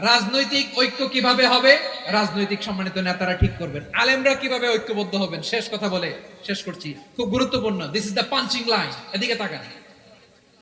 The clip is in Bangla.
রাজনৈতিক ঐক্য কীভাবে হবে? রাজনৈতিক সম্মানিত নেতারা ঠিক করবেন। আলেমরা কীভাবে ঐক্যবদ্ধ হবেন? শেষ কথা বলে শেষ করছি। খুব গুরুত্বপূর্ণ। This is the punching line এদিকে তাকান।